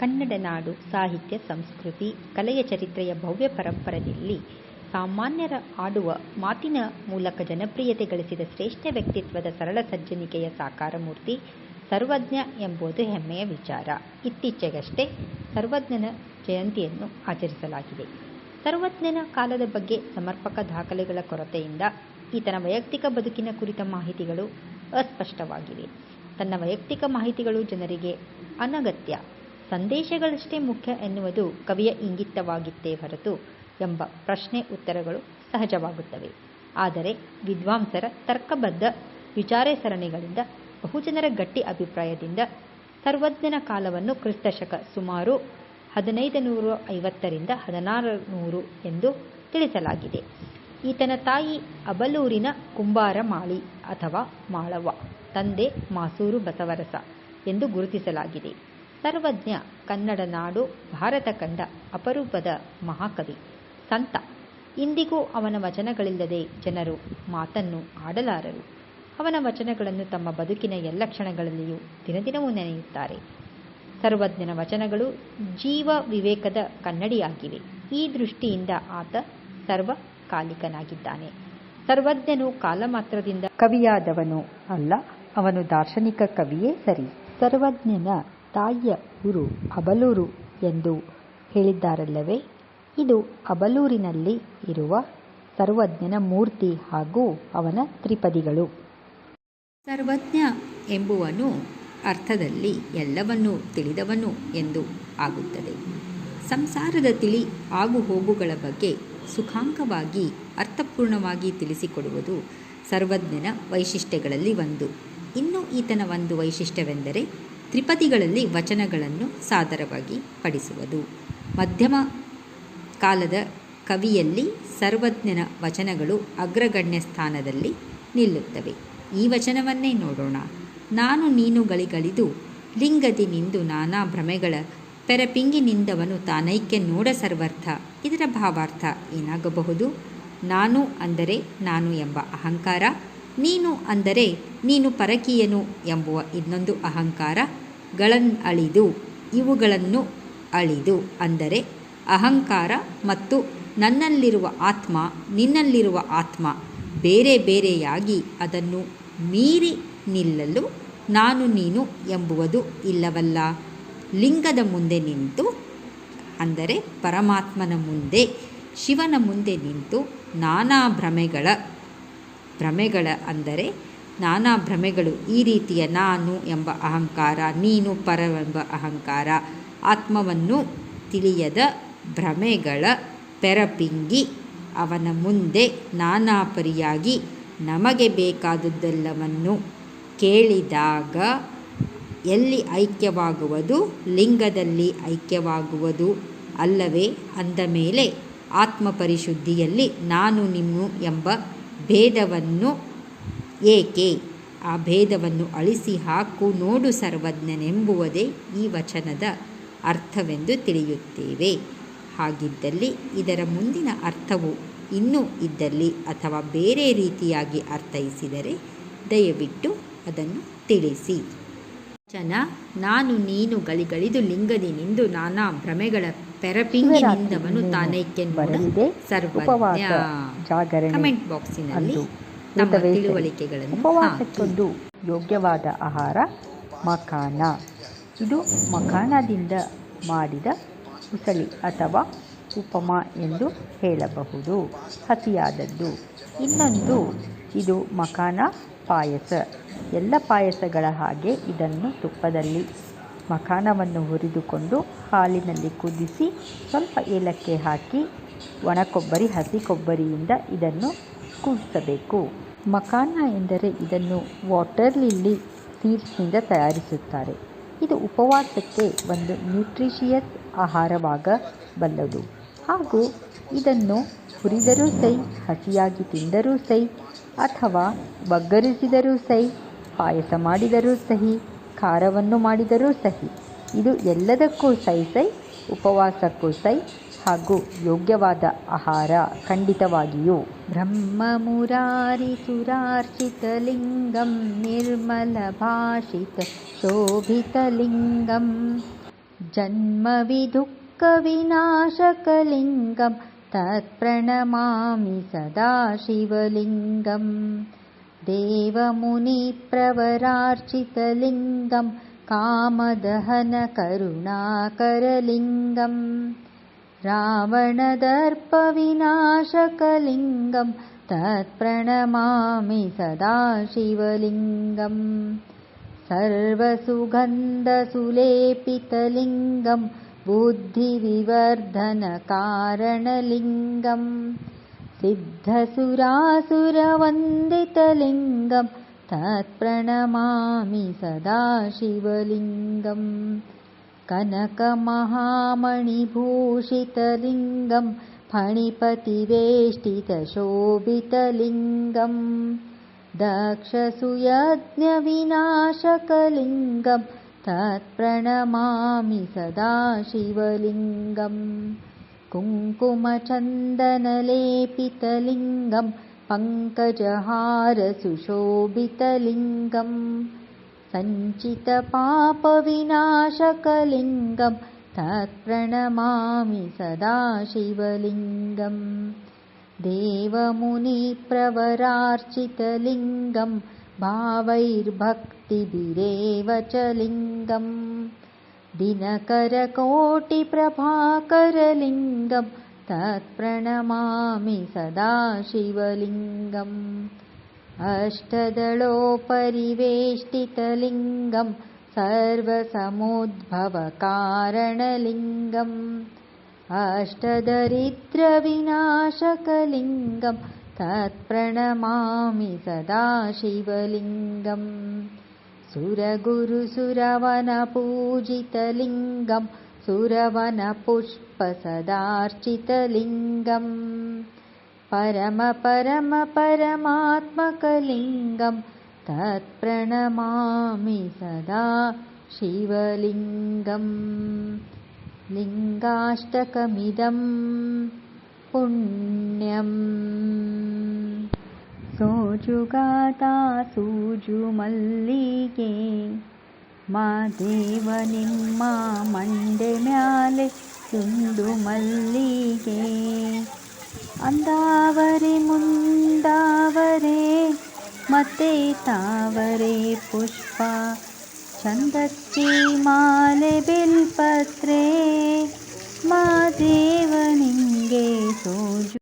ಕನ್ನಡ ನಾಡು ಸಾಹಿತ್ಯ ಸಂಸ್ಕೃತಿ ಕಲೆಯ ಚರಿತ್ರೆಯ ಭವ್ಯ ಪರಂಪರೆಯಲ್ಲಿ ಸಾಮಾನ್ಯರ ಆಡುವ ಮಾತಿನ ಮೂಲಕ ಜನಪ್ರಿಯತೆ ಗಳಿಸಿದ ಶ್ರೇಷ್ಠ ವ್ಯಕ್ತಿತ್ವದ ಸರಳ ಸಜ್ಜನಿಕೆಯ ಸಾಕಾರ ಮೂರ್ತಿ ಸರ್ವಜ್ಞ ಎಂಬುದು ಹೆಮ್ಮೆಯ ವಿಚಾರ. ಇತ್ತೀಚೆಗಷ್ಟೇ ಸರ್ವಜ್ಞನ ಜಯಂತಿಯನ್ನು ಆಚರಿಸಲಾಗಿದೆ. ಸರ್ವಜ್ಞನ ಕಾಲದ ಬಗ್ಗೆ ಸಮರ್ಪಕ ದಾಖಲೆಗಳ ಕೊರತೆಯಿಂದ ಈತನ ವೈಯಕ್ತಿಕ ಬದುಕಿನ ಕುರಿತ ಮಾಹಿತಿಗಳು ಅಸ್ಪಷ್ಟವಾಗಿವೆ. ತನ್ನ ವೈಯಕ್ತಿಕ ಮಾಹಿತಿಗಳು ಜನರಿಗೆ ಅನಗತ್ಯ, ಸಂದೇಶಗಳಷ್ಟೇ ಮುಖ್ಯ ಎನ್ನುವುದು ಕವಿಯ ಇಂಗಿತವಾಗಿತ್ತೇ ಹೊರತು ಎಂಬ ಪ್ರಶ್ನೆ-ಉತ್ತರಗಳು ಸಹಜವಾಗುತ್ತವೆ. ಆದರೆ ವಿದ್ವಾಂಸರ ತರ್ಕಬದ್ಧ ವಿಚಾರ ಸರಣಿಗಳಿಂದ ಬಹುಜನರ ಗಟ್ಟಿ ಅಭಿಪ್ರಾಯದಿಂದ ಸರ್ವಜ್ಞನ ಕಾಲವನ್ನು ಕ್ರಿಸ್ತಶಕ ಸುಮಾರು ಹದಿನೈದು ನೂರ ಐವತ್ತರಿಂದ ಹದಿನಾರು ನೂರು ಎಂದು ತಿಳಿಸಲಾಗಿದೆ. ಈತನ ತಾಯಿ ಅಬಲೂರಿನ ಕುಂಬಾರ ಮಾಳಿ ಅಥವಾ ಮಾಳವ್ವ, ತಂದೆ ಮಾಸೂರು ಬಸವರಸ ಎಂದು ಗುರುತಿಸಲಾಗಿದೆ. ಸರ್ವಜ್ಞ ಕನ್ನಡ ನಾಡು ಭಾರತ ಕಂಡ ಅಪರೂಪದ ಮಹಾಕವಿ, ಸಂತ. ಇಂದಿಗೂ ಅವನ ವಚನಗಳಿಲ್ಲದೆ ಜನರು ಮಾತನ್ನು ಆಡಲಾರರು. ಅವನ ವಚನಗಳನ್ನು ತಮ್ಮ ಬದುಕಿನ ಎಲ್ಲ ಕ್ಷಣಗಳಲ್ಲಿಯೂ ದಿನದಿನವೂ ನೆನೆಯುತ್ತಾರೆ. ಸರ್ವಜ್ಞನ ವಚನಗಳು ಜೀವ ವಿವೇಕದ ಕನ್ನಡಿಯಾಗಿವೆ. ಈ ದೃಷ್ಟಿಯಿಂದ ಆತ ಸರ್ವಕಾಲಿಕನಾಗಿದ್ದಾನೆ. ಸರ್ವಜ್ಞನು ಕಾಲಮಾತ್ರದಿಂದ ಕವಿಯಾದವನು ಅಲ್ಲ, ಅವನು ದಾರ್ಶನಿಕ ಕವಿಯೇ ಸರಿ. ಸರ್ವಜ್ಞನ ತಾಯಿಯ ಊರು ಅಬಲೂರು ಎಂದು ಹೇಳಿದ್ದಾರಲ್ಲವೇ, ಇದು ಅಬಲೂರಿನಲ್ಲಿ ಇರುವ ಸರ್ವಜ್ಞನ ಮೂರ್ತಿ ಹಾಗೂ ಅವನ ತ್ರಿಪದಿಗಳು. ಸರ್ವಜ್ಞ ಎಂಬುವನು ಅರ್ಥದಲ್ಲಿ ಎಲ್ಲವನ್ನೂ ತಿಳಿದವನು ಎಂದು ಆಗುತ್ತದೆ. ಸಂಸಾರದ ತಿಳಿ ಆಗುಹೋಗುಗಳ ಬಗ್ಗೆ ಸುಖಾಂಕವಾಗಿ ಅರ್ಥಪೂರ್ಣವಾಗಿ ತಿಳಿಸಿಕೊಡುವುದು ಸರ್ವಜ್ಞನ ವೈಶಿಷ್ಟ್ಯಗಳಲ್ಲಿ ಒಂದು. ಇನ್ನು ಈತನ ಒಂದು ವೈಶಿಷ್ಟ್ಯವೆಂದರೆ ತ್ರಿಪದಿಗಳಲ್ಲಿ ವಚನಗಳನ್ನು ಸಾದರವಾಗಿ ಪಡಿಸುವುದು. ಮಧ್ಯಮ ಕಾಲದ ಕವಿಯಲ್ಲಿ ಸರ್ವಜ್ಞನ ವಚನಗಳು ಅಗ್ರಗಣ್ಯ ಸ್ಥಾನದಲ್ಲಿ ನಿಲ್ಲುತ್ತವೆ. ಈ ವಚನವನ್ನೇ ನೋಡೋಣ. ನಾನು ನೀನುಗಳಿಗಳಿದು ಲಿಂಗದಿ ನಿಂದು ನಾನಾ ಭ್ರಮೆಗಳ ಪೆರಪಿಂಗಿನಿಂದವನು ತಾನೈಕ್ಯ ನೋಡ ಸರ್ವರ್ಥ ಇದರ ಭಾವಾರ್ಥ ಏನಾಗಬಹುದು? ನಾನು ಅಂದರೆ ನಾನು ಎಂಬ ಅಹಂಕಾರ, ನೀನು ಅಂದರೆ ನೀನು ಪರಕೀಯನು ಎಂಬುವ ಇನ್ನೊಂದು ಅಹಂಕಾರ ಗಳನ್ನಳಿದು ಇವುಗಳನ್ನು ಅಳಿದು ಅಂದರೆ ಅಹಂಕಾರ ಮತ್ತು ನನ್ನಲ್ಲಿರುವ ಆತ್ಮ, ನಿನ್ನಲ್ಲಿರುವ ಆತ್ಮ ಬೇರೆ ಬೇರೆಯಾಗಿ ಅದನ್ನು ಮೀರಿ ನಿಲ್ಲಲು ನಾನು ನೀನು ಎಂಬುವುದು ಇಲ್ಲವಲ್ಲ. ಲಿಂಗದ ಮುಂದೆ ನಿಂತು ಅಂದರೆ ಪರಮಾತ್ಮನ ಮುಂದೆ, ಶಿವನ ಮುಂದೆ ನಿಂತು ನಾನಾ ಭ್ರಮೆಗಳ ಭ್ರಮೆಗಳ ಅಂದರೆ ನಾನಾ ಭ್ರಮೆಗಳು ಈ ರೀತಿಯ ನಾನು ಎಂಬ ಅಹಂಕಾರ, ನೀನು ಪರವೆಂಬ ಅಹಂಕಾರ, ಆತ್ಮವನ್ನು ತಿಳಿಯದ ಭ್ರಮೆಗಳ ಪೆರಪಿಂಗಿ ಅವನ ಮುಂದೆ ನಾನಾ ಪರಿಯಾಗಿ ನಮಗೆ ಬೇಕಾದುದೆಲ್ಲವನ್ನು ಕೇಳಿದಾಗ ಎಲ್ಲಿ ಐಕ್ಯವಾಗುವುದು? ಲಿಂಗದಲ್ಲಿ ಐಕ್ಯವಾಗುವುದು ಅಲ್ಲವೇ ಅಂದ ಮೇಲೆ ಆತ್ಮಪರಿಶುದ್ಧಿಯಲ್ಲಿ ನಾನು ನಿಮ್ಮ ಎಂಬ ಭೇದವನ್ನು ಏಕೆ? ಆ ಭೇದವನ್ನು ಅಳಿಸಿ ಹಾಕು ನೋಡು ಸರ್ವಜ್ಞನೆಂಬುವುದೇ ಈ ವಚನದ ಅರ್ಥವೆಂದು ತಿಳಿಯುತ್ತೇವೆ. ಹಾಗಿದ್ದಲ್ಲಿ ಇದರ ಮುಂದಿನ ಅರ್ಥವು ಇನ್ನೂ ಇದ್ದಲ್ಲಿ ಅಥವಾ ಬೇರೆ ರೀತಿಯಾಗಿ ಅರ್ಥೈಸಿದರೆ ದಯವಿಟ್ಟು ಅದನ್ನು ತಿಳಿಸಿ. ಜನ ನಾನು ನೀನು ಗಳಿಗಳಿದು ಲಿಂಗದಿ ನಿಂದು ನಾನಾ ಭ್ರಮೆಗಳ ಪೆರಪಿಂಗಿನಿಂದವನು ತಾನೈಕ್ಯ ನೋಡ ಸರ್ವಜ್ಞ. ಕಮೆಂಟ್ ಬಾಕ್ಸಿನಲ್ಲಿ ತಮ್ಮ ತಿಳುವಳಿಕೆಗಳನ್ನು. ಉಪವಾಸಕ್ಕೊಂದು ಯೋಗ್ಯವಾದ ಆಹಾರ ಮಖಾನ. ಇದು ಮಖಾನದಿಂದ ಮಾಡಿದ ಉಸಳಿ ಅಥವಾ ಉಪಮಾ ಎಂದು ಹೇಳಬಹುದು. ಹಸಿಯಾದದ್ದು. ಇನ್ನೊಂದು ಇದು ಮಖಾನ ಪಾಯಸ. ಎಲ್ಲ ಪಾಯಸಗಳ ಹಾಗೆ ಇದನ್ನು ತುಪ್ಪದಲ್ಲಿ ಮಖಾನವನ್ನು ಹುರಿದುಕೊಂಡು ಹಾಲಿನಲ್ಲಿ ಕುದಿಸಿ ಸ್ವಲ್ಪ ಏಲಕ್ಕಿ ಹಾಕಿ ಒಣಕೊಬ್ಬರಿ ಹಸಿ ಕೊಬ್ಬರಿಯಿಂದ ಇದನ್ನು ಕೂಡಿಸಬೇಕು. ಮಖಾನ ಎಂದರೆ ಇದನ್ನು ವಾಟರ್ ಲಿಲ್ಲಿ ಸೀಡ್ಸ್ನಿಂದ ತಯಾರಿಸುತ್ತಾರೆ. ಇದು ಉಪವಾಸಕ್ಕೆ ಒಂದು ನ್ಯೂಟ್ರಿಷಿಯಸ್ ಆಹಾರವಾಗಬಲ್ಲದು ಹಾಗೂ ಇದನ್ನು ಹುರಿದರೂ ಸೈ, ಹಸಿಯಾಗಿ ತಿಂದರೂ ಸೈ ಅಥವಾ ಒಗ್ಗರಿಸಿದರೂ ಸೈ, ಪಾಯಸ ಮಾಡಿದರೂ ಸಹಿ, ಖಾರವನ್ನು ಮಾಡಿದರೂ ಸಹಿ. ಇದು ಎಲ್ಲದಕ್ಕೂ ಸೈ ಸೈ, ಉಪವಾಸಕ್ಕೂ ಸೈ ಹಾಗೂ ಯೋಗ್ಯವಾದ ಆಹಾರ ಖಂಡಿತವಾಗಿಯೂ. ಬ್ರಹ್ಮಮುರಾರಿಸುರಾರ್ಚಿತಲಿಂಗಂ ನಿರ್ಮಲಭಾಷಿತ ಶೋಭಿತಲಿಂಗಂ जन्मविदुःखविनाशकलिङ्गं तत्प्रणमामि सदा शिवलिङ्गं देवमुनिप्रवरार्चितलिङ्गं कामदहनकरुणाकरलिङ्गम् रावणदर्पविनाशकलिङ्गं तत्प्रणमामि सदाशिवलिङ्गम् सर्वसुगन्धसुलेपितलिङ्गं बुद्धिविवर्धनकारणलिङ्गम् सिद्धसुरासुरवन्दितलिङ्गं तत्प्रणमामि सदाशिवलिङ्गम् कनकमहामणिभूषितलिङ्गं फणिपतिवेष्टितशोभितलिङ्गम् दक्षसुयज्ञविनाशकलिङ्गं तत्प्रणमामि सदा शिवलिङ्गम् कुङ्कुमचन्दनलेपितलिङ्गं पङ्कजहारसुशोभितलिङ्गम् सञ्चितपापविनाशकलिङ्गं तत्प्रणमामि सदा शिवलिङ्गम् देवमुनिप्रवरार्चितलिङ्गं भावैर्भक्तिभिरेव च लिङ्गम् दिनकरकोटिप्रभाकरलिङ्गं तत्प्रणमामि सदा शिवलिङ्गम् अष्टदलोपरिवेष्टितलिङ्गं सर्वसमुद्भवकारणलिङ्गम् अष्टदरिद्रविनाशकलिङ्गं तत्प्रणमामि सदा शिवलिङ्गम् सुरगुरुसुरवनपूजितलिङ्गं सुरवनपुष्पसदार्चितलिङ्गम् परमपरमपरमात्मकलिङ्गं तत्प्रणमामि सदा शिवलिङ्गम् लिङ्गाष्टकमिदं पुण्यम् सोजुगाता गातासूजुमल्लिके मा देवनिङ्गा मण्डे म्याले सिन्दुमल्लिके अन्दावरे मुन्दावरे मते तावरे पुष्पा छन्दस्ति माले बिल्पत्रे मा देवनिङ्गे सोजु